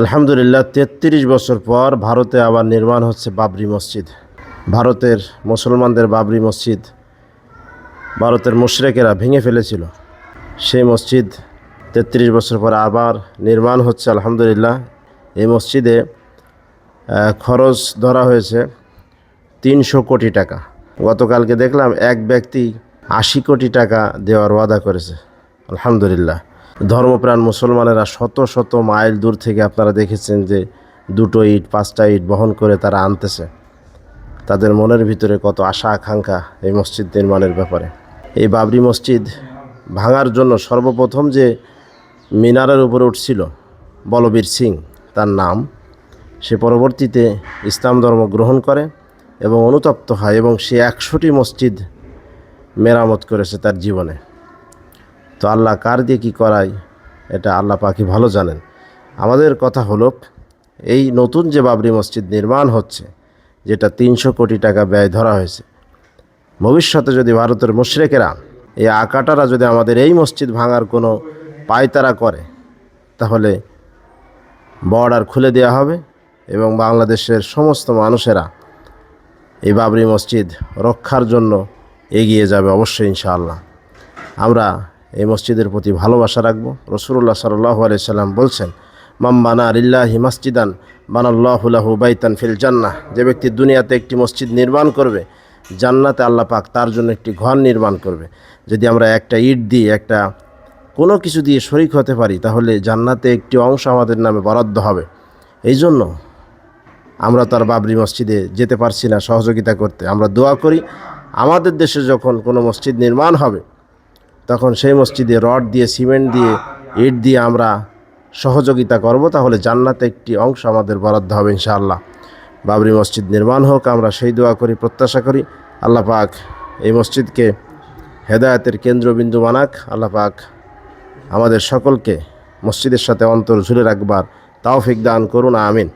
আলহামদুলিল্লাহ, তেত্রিশ বছর পর ভারতে আবার নির্মাণ হচ্ছে বাবরি মসজিদ। ভারতের মুসলমানদের বাবরি মসজিদ ভারতের মুশরেকেরা ভেঙে ফেলেছিল। সেই মসজিদ তেত্রিশ বছর পর আবার নির্মাণ হচ্ছে, আলহামদুলিল্লাহ। এই মসজিদে খরচ ধরা হয়েছে তিনশো কোটি টাকা। গতকালকে দেখলাম এক ব্যক্তি আশি কোটি টাকা দেওয়ার ওয়াদা করেছে। আলহামদুলিল্লাহ। ধর্মপ্রাণ মুসলমানেরা শত শত মাইল দূর থেকে আপনারা দেখেছেন যে দুটো ইট, পাঁচটা ইট বহন করে তারা আনতেছে। তাদের মনের ভিতরে কত আশা, আকাঙ্ক্ষা এই মসজিদ নির্মাণের ব্যাপারে। এই বাবরি মসজিদ ভাঙার জন্য সর্বপ্রথম যে মিনারের উপরে উঠছিল বলবীর সিং, তার নাম, সে পরবর্তীতে ইসলাম ধর্ম গ্রহণ করে এবং অনুতপ্ত হয় এবং সে একশোটি মসজিদ মেরামত করেছে তার জীবনে। তো আল্লাহ কার দিয়ে কী করায়? এটা আল্লাহ পাখি ভালো জানেন। আমাদের কথা হলো, এই নতুন যে বাবরি মসজিদ নির্মাণ হচ্ছে, যেটা তিনশো কোটি টাকা ব্যয় ধরা হয়েছে, ভবিষ্যতে যদি ভারতের মুশরেকেরা এই আকাটারা যদি আমাদের এই মসজিদ ভাঙার কোনো পায়তারা করে, তাহলে বর্ডার খুলে দেওয়া হবে এবং বাংলাদেশের সমস্ত মানুষেরা এই বাবরি মসজিদ রক্ষার জন্য এগিয়ে যাবে অবশ্যই ইনশাআল্লাহ। আমরা এই মসজিদের প্রতি ভালোবাসা রাখব। রসুল্লাহ সাল্লাহ সাল্লাম বলছেন মাম্বানা আলিল্লাহি মসজিদান বানাল্লাহুলাহু বাইতান ফিল জান্নাহ। যে ব্যক্তি দুনিয়াতে একটি মসজিদ নির্মাণ করবে, জান্নাতে আল্লাহ পাক তার জন্য একটি ঘর নির্মাণ করবে। যদি আমরা একটা ইট দিয়ে, একটা কোনো কিছু দিয়ে শরিক হতে পারি, তাহলে জান্নাতে একটি অংশ আমাদের নামে বরাদ্দ হবে। এই জন্য আমরা তার বাবরি মসজিদে যেতে পারছি না সহযোগিতা করতে। আমরা দোয়া করি, আমাদের দেশে যখন কোনো মসজিদ নির্মাণ হবে তখন সেই মসজিদে রড দিয়ে, সিমেন্ট দিয়ে, ইট দিয়ে আমরা সহযোগিতা করব, তাহলে জান্নাতে একটি অংশ আমাদের বরাদ্দ হবে ইনশাআল্লাহ। বাবরি মসজিদ নির্মাণ হোক, আমরা সেই দোয়া করি, প্রত্যাশা করি। আল্লাহ পাক এই মসজিদকে হেদায়তের কেন্দ্রবিন্দু মানাক আল্লাহ পাক আমাদের সকলকে মসজিদের সাথে অন্তর ঝুলে রাখবার তাওফিক দান করুন, আমিন।